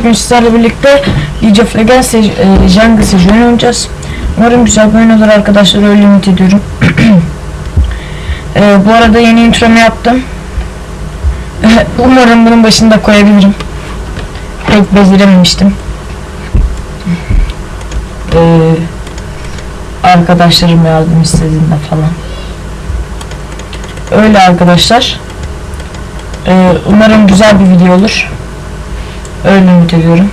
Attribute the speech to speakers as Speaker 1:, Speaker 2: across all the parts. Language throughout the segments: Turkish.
Speaker 1: Bugün sizlerle birlikte League of Legends e, Jungle Siege oynayacağız. Umarım güzel bir oyun olur arkadaşlar öyle ümit ediyorum. E, bu arada yeni intromu yaptım. Umarım bunun başını da koyabilirim. Pek becerememiştim. E, arkadaşlarım yardım istediğinde falan. Öyle arkadaşlar. E, umarım güzel bir video olur. Öyle ümit ediyorum.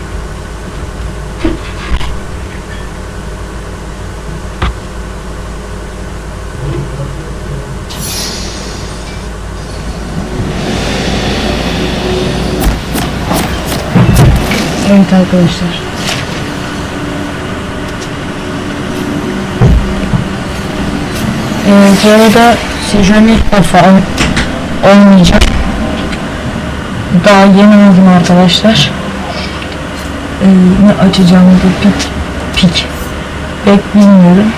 Speaker 1: Evet arkadaşlar. Ee, bu arada Sejuani ilk defa oynayacağım. Daha yeni aldım arkadaşlar. Ee, ne açacağımı da pik pik pek bilmiyorum.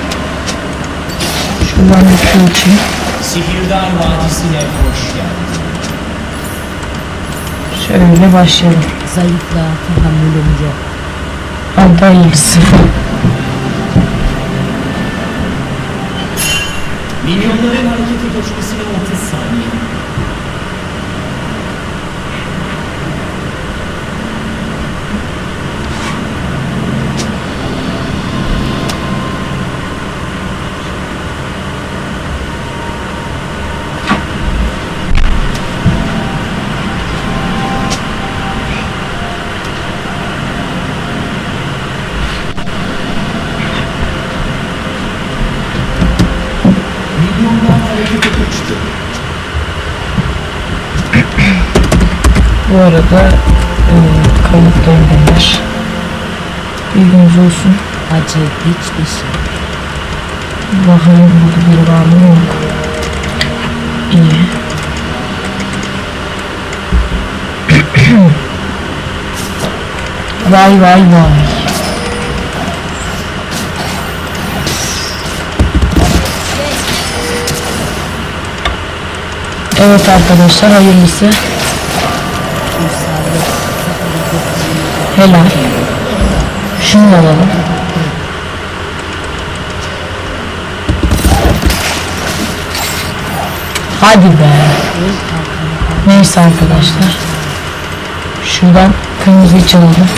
Speaker 1: Şuradan bir Q açayım.
Speaker 2: Sihirdar Vadisi'ne hoş geldin.
Speaker 1: Şöyle başlayalım.
Speaker 3: Zayıflığa tahammülüm yok.
Speaker 1: Hadi Bu arada e, kayıttayım beyler. Bilginiz olsun.
Speaker 3: Acı hiçbir şey.
Speaker 1: Bakayım burada biri var mı yok. İyi. vay vay vay. Evet arkadaşlar hayırlısı. Helal. Şunu alalım. Hadi be. Neyse arkadaşlar. Şuradan kırmızıyı çalalım.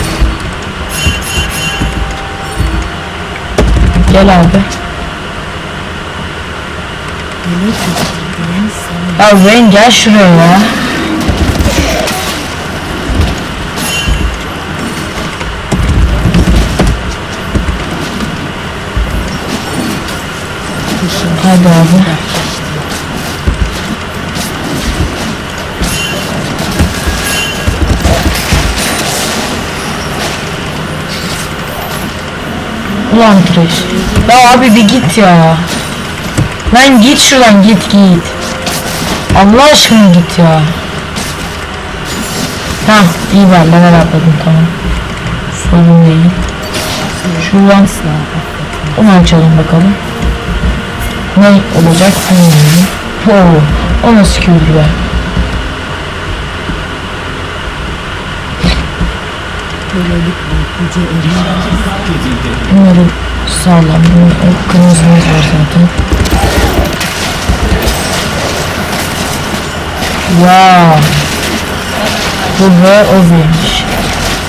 Speaker 1: Gel abi. Ya Wayne gel şuraya ya. Hadi abi. Ulan Trash. Ya abi bir git ya. Lan git şuradan git git. Allah aşkına git ya. Ha iyi ben ben atladım tamam. Sorun değil. Şuradan onu açalım bakalım. Ne olacak bilmiyorum. Oo, o nasıl köylü be. Umarım sağlam. Bunun o kırmızımız var zaten. Wow. Bu ve o vermiş.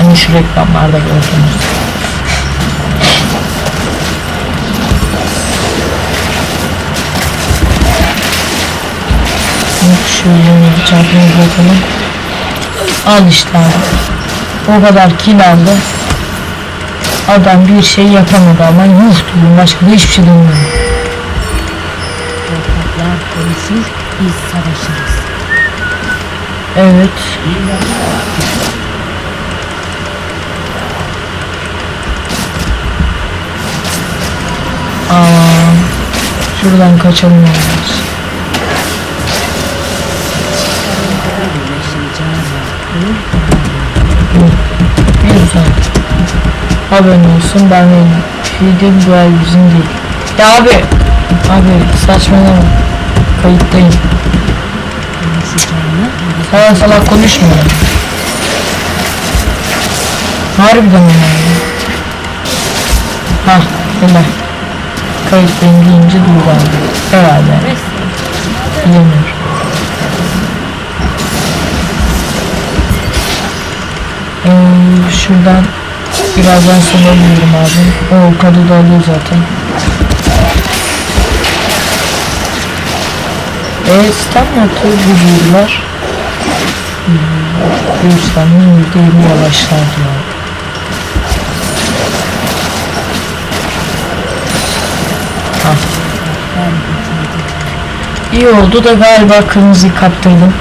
Speaker 1: Hani şu reklamlarda gördünüz. Şöyle çarpımız bakalım. Al işte abi. O kadar kil aldı. Adam bir şey yapamadı ama yuh diyorum başka da hiçbir şey demiyorum.
Speaker 3: korkaklar konuşur, biz savaşırız.
Speaker 1: Evet. Aa, şuradan kaçalım yalnız. Güzel. Haberin olsun ben değilim. Feed'in bu bizim değil. Ya abi. Abi saçmalama. Kayıttayım. Salak salak konuşma. Harbiden önemli. Hah öyle. Kayıttayım deyince duydu abi. Herhalde. Bilemiyorum. Şuradan birazdan sola gidiyorum abi. O kadı da alıyor zaten. Stop mu atıyor bu büyüler? Göstermenin yüzde yirmi yavaşlar diyor. Ah. İyi oldu da galiba kırmızıyı kaptırdım.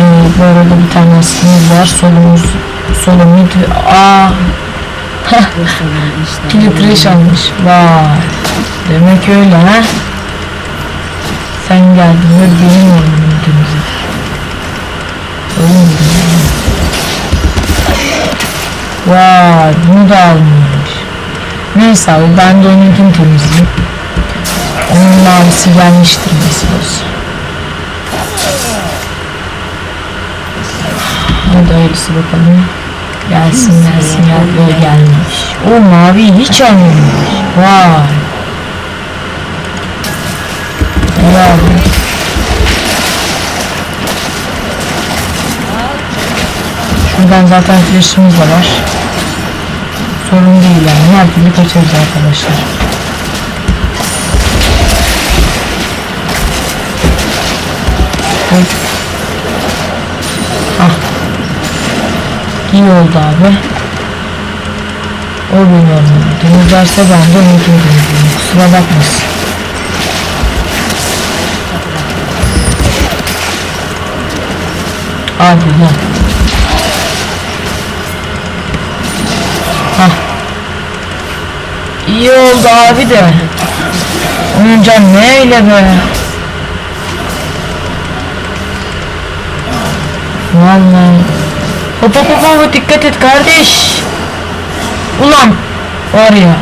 Speaker 1: Ee, bu arada bir tane var. Solumuz solumuz aa filtreş almış. Vay. Demek öyle ha. Sen geldin ve benim oğlum temizlik. Öyle mi? Vay bunu da almış. Neyse abi ben de onunkini temizleyeyim. Onun mavisi gelmiştir nasıl olsa. Hadi hayırlısı bakalım. Gelsin gelsin ya böyle gelmiş. O mavi hiç almamış. Vay. Helal. Şuradan zaten flash'ımız da var. Sorun değil yani. Her türlü kaçarız arkadaşlar. Oy. İyi oldu abi. O beni olmadı. Temizlerse ben de temizleyeyim. Kusura bakmasın. Abi lan. Hah. İyi oldu abi de. Onun can ne öyle be. Vallahi. Hop hop hop hop dikkat et kardeş. Ulan var ya.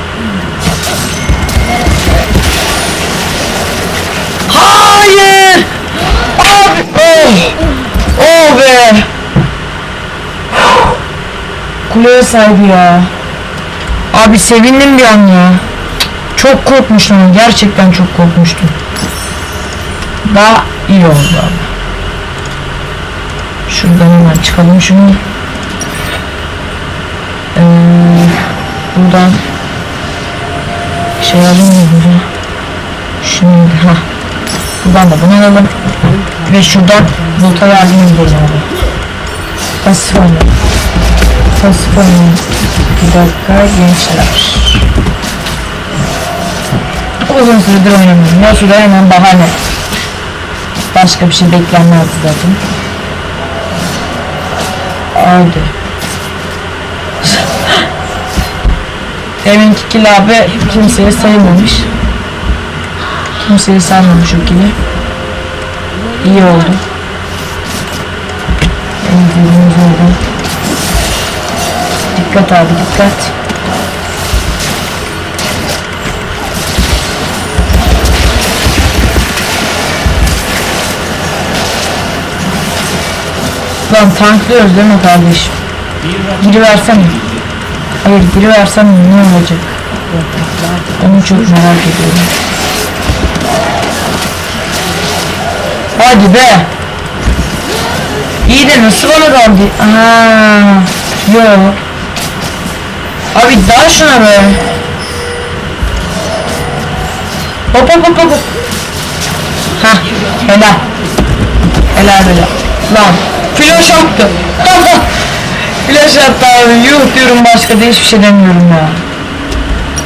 Speaker 1: Hayır. Abi. Oh. Oh be. Kuleye saydı ya. Abi sevindim bir an ya. Çok korkmuştum. Gerçekten çok korkmuştum. Daha iyi oldu abi. Şuradan hemen çıkalım şunu. Ee, buradan şey alayım mı bunu? Şimdi ha. Buradan da bunu alalım. Ve şuradan yardım edelim abi. Pasif oynayalım. Pasif. Bir dakika gençler. Uzun süredir oynamıyorum. Ya şurada hemen bahane. Başka bir şey beklenmezdi zaten. Haydi. Deminki kili abi kimseye sayılmamış. Kimseye saymamış o kili. İyi oldu. Engelimiz oldu. Dikkat abi dikkat. Lan tanklıyoruz değil mi kardeşim? Giriversene. Hayır giriversem ne olacak? Onu çok merak ediyorum. Hadi be. İyi de nasıl bana kaldı? Aa, yo. Abi daha şuna be. Hop hop hop hop. Hah helal. Helal helal. Lan flash attı. flash attı abi. Yuh diyorum başka da hiçbir şey demiyorum ya.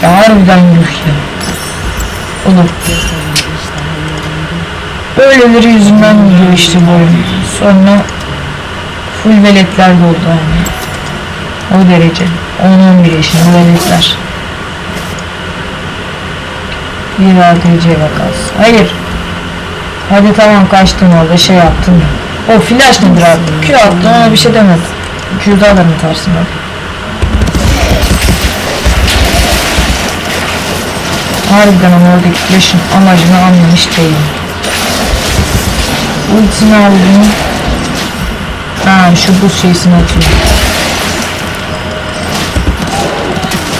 Speaker 1: Ya harbiden yuh ya. Oğlum. Böyleleri yüzünden gidiyor işte bu oyun. Sonra full veletler doldu yani. O derece. 10-11 yaşında veletler. Bir ATC vakası. Hayır. Hadi tamam kaçtın orada şey yaptın. O flash nedir abi? Q attın ona bir şey demedi. Q'da alırım karşısına. Harbiden ama oradaki flash'ın amacını anlamış değilim. Ultisini aldım. Ha şu buz şeysini atıyor.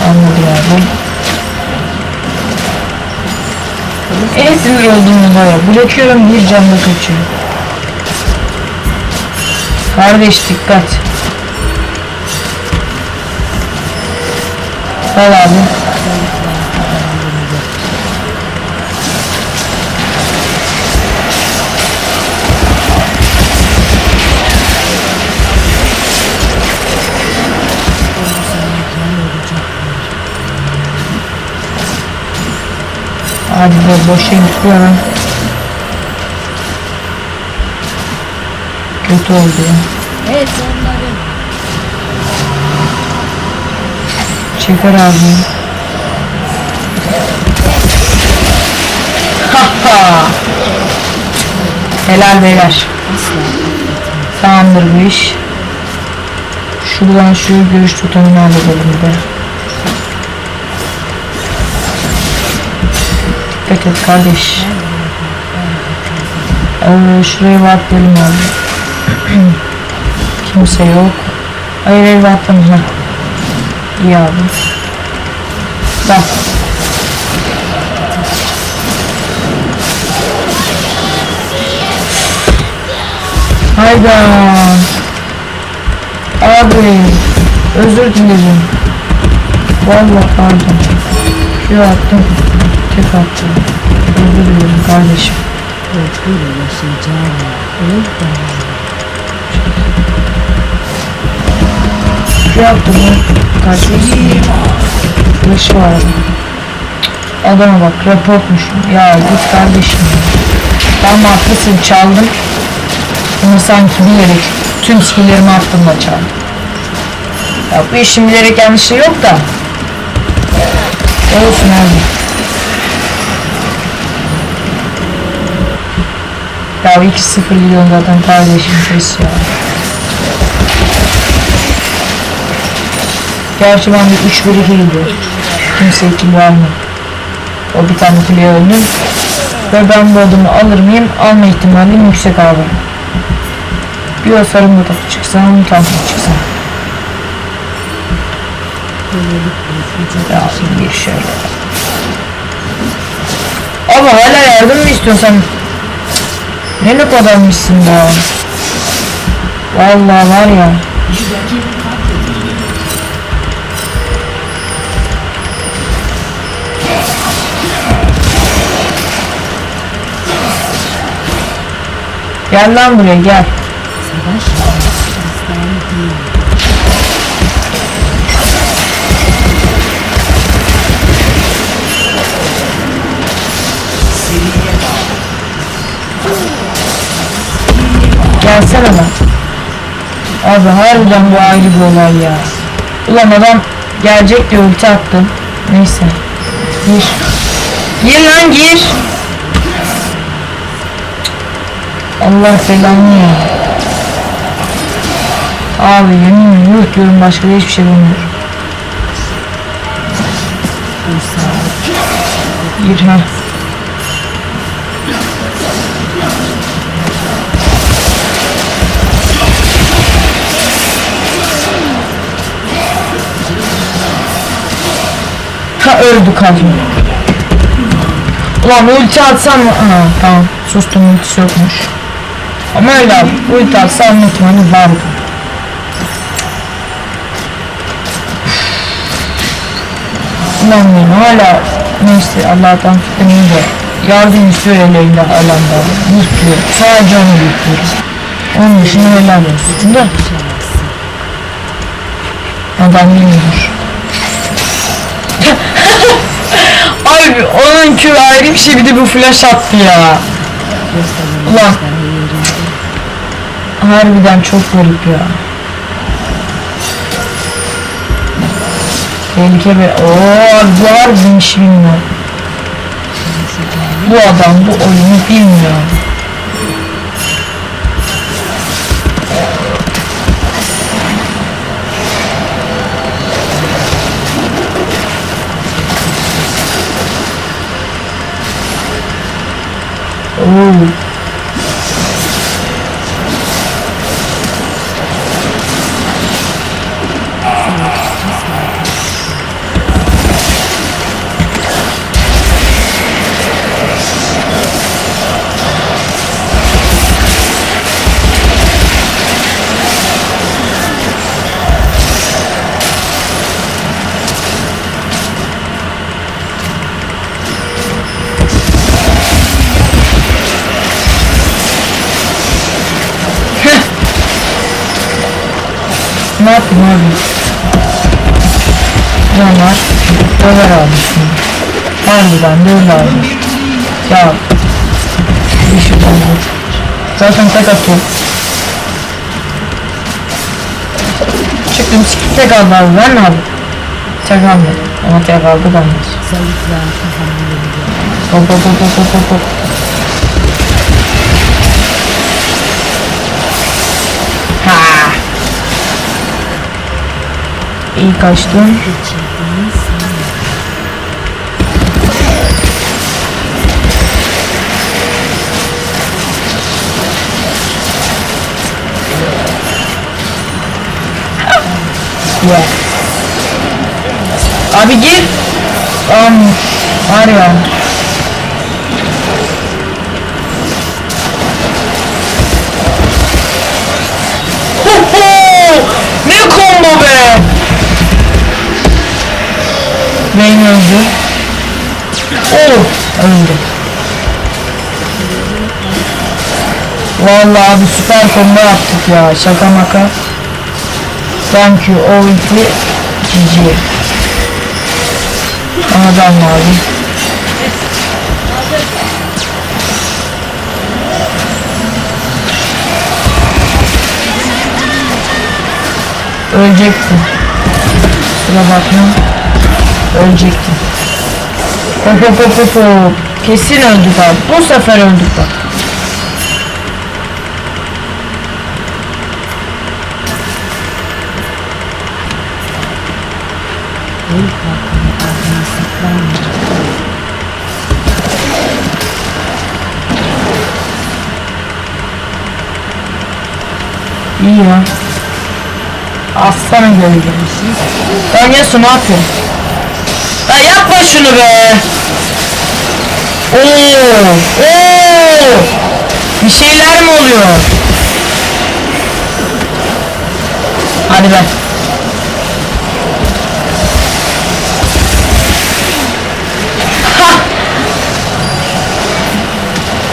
Speaker 1: anladı ya. Bu... En sinir olduğum olay. Bırakıyorum bir canla kaçıyor. Kardeş dikkat. Al abi. Be boşa gitti ya. Kötü oldu ya.
Speaker 3: Evet onların.
Speaker 1: Çeker abi. Ha Helal beyler. Tamamdır bu iş. Şuradan şu görüş tutamını alalım de. Dikkat et kardeş. Ee, şuraya bakayım abi. Kimse yok. Hayır baktım. Ha. İyi abi. Bak. Hayda. Abi. Özür dilerim. Vallahi pardon. Şu attım. Tek attım. Özür dilerim kardeşim.
Speaker 3: Korkuyla yaşayacağım.
Speaker 1: Ya. Kardeşim. Flaşı var. Adama bak raportmuş. Ya git kardeşim. Tamam haklısın çaldım. Ama sanki bilerek tüm skillerimi attım da çaldım. Ya bu işin bilerek yanlışlığı yok da. Olsun abi. Ya 2-0 gidiyorum zaten kardeşim ya. Gerçi ben de 3-1-2 gidiyor. Kimse ikili vermiyor. O bir tane ikiliye öldüm. Ve ben bu adımı alır mıyım? Alma ihtimalim yüksek abi. Bir o sarım da çıksam, tam çıksam. Ya
Speaker 3: bir
Speaker 1: bir şöyle. Ama hala yardım mı istiyorsan? Ne lük adammışsın be. Vallahi var ya. Gel lan buraya gel. Gelsene lan. Abi harbiden bu ayrı bir olay ya. Ulan adam gelecek diye ulti attım. Neyse. Gir. Gir lan gir. Allah belanı ya. Abi yemin yok diyorum başka da hiçbir şey bilmiyorum. Gir ha. Ha öldü kadın. Ulan ulti atsam mı? Ha tamam sustum ultisi yokmuş. Ama öyle ulti atsam ihtimali vardı. Ulan ben hala neyse Allah'tan fikrimini de yardım istiyor ellerinde alanda. Mutlu. Sadece onu bekliyoruz. Onun dışında helal olsun. Da adam bilmiyor. Abi onun kür ayrı bir şey bir de bu flash attı ya. Ulan harbiden çok garip ya. Tehlike be. Ooo bu harbi iş bilmiyor. Bu adam bu oyunu bilmiyor. Oo. Ne yapayım abi? Can var. Döver şimdi. Harbiden de öyle abi. Ya. Bir şey oldu. Zaten tek atıyor. Çıktım tek aldı abi. Ben ne abi? Tek aldı. Ama tek aldı
Speaker 3: kazanılıyor.
Speaker 1: Hop hop hop hop hop hop İyi
Speaker 3: saniye.
Speaker 1: Yeah. Abi gir. Um, var ya. Öldü. Oh! Öldü. Vallahi abi süper combo yaptık ya. Şaka maka. Thank you O2 GG. Adam abi. Ölecektim. Kusura bakma. Ölecektim. Hop hop hop hop hop. Kesin öldük abi. Bu sefer öldük bak. İyi ya. Aslanın gölge. Ben Yasu ne yapıyorsun? Ya yapma şunu be. Oo, oo. Bir şeyler mi oluyor? Hadi be.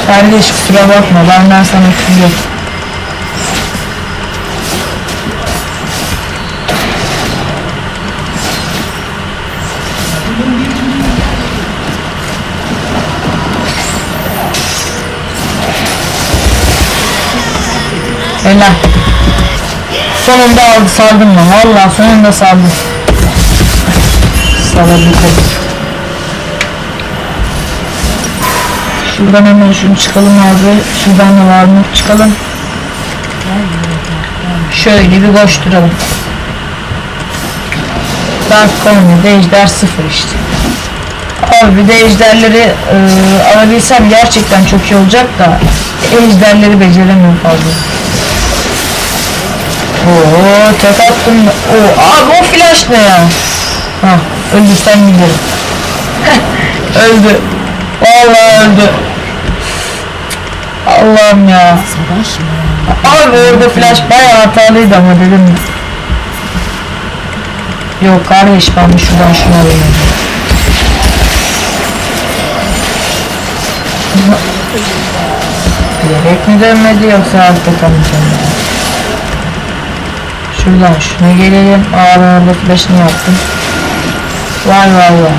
Speaker 1: Kardeş kusura bakma benden sana küfür Helal. Sonunda aldı saldım ben. Valla sonunda saldım. Salabildim. Şuradan hemen şunu çıkalım abi. Şuradan da var mı? Çıkalım. Şöyle bir koşturalım. Dark Corner'da ejder sıfır işte. Abi bir de ejderleri e, alabilsem gerçekten çok iyi olacak da ejderleri beceremiyorum fazla. Oo tek attım. Oo abi o flash ne ya? Ha öldürsen giderim. öldü. Vallahi öldü. Allah'ım ya. Abi orada flash bayağı hatalıydı ama dedim. Yok kardeş ben şuradan şunu alayım. Bilerek mi dönmedi yoksa hakikaten mi? Şuradan şuna gelelim. Aa ben orada yaptım. Vay vay vay.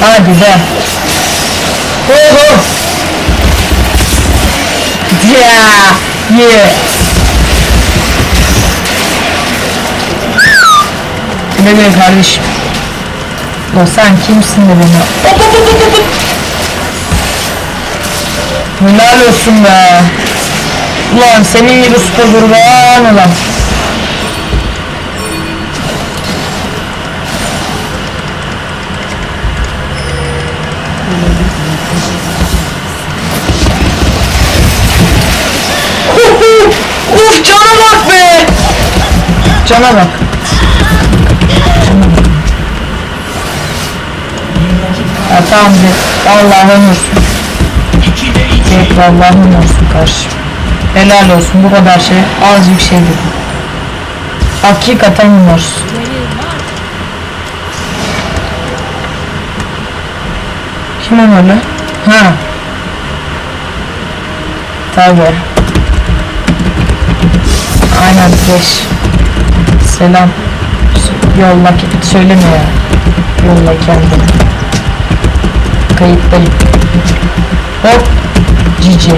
Speaker 1: Hadi be. Oho. Yeah. Yeah. Güle güle kardeşim. Ya sen kimsin de beni? Helal olsun be. Ulan senin gibi spor kurban ulan. Uf cana bak be. Cana bak. Ya tamam de. Allah'ın olsun. Evet Allah'ın olsun kardeşim. Helal olsun bu kadar şey azıcık şey dedim. Hakikaten olsun. Kim o öyle? Ha. Tabi. Aynen geç. Selam. Yolla söyleme ya. Yolla kendini. Kayıttayım. Hop. Cici.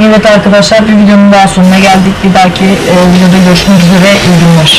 Speaker 1: Evet arkadaşlar bir videonun daha sonuna geldik. Bir dahaki e, videoda görüşmek üzere. İyi günler.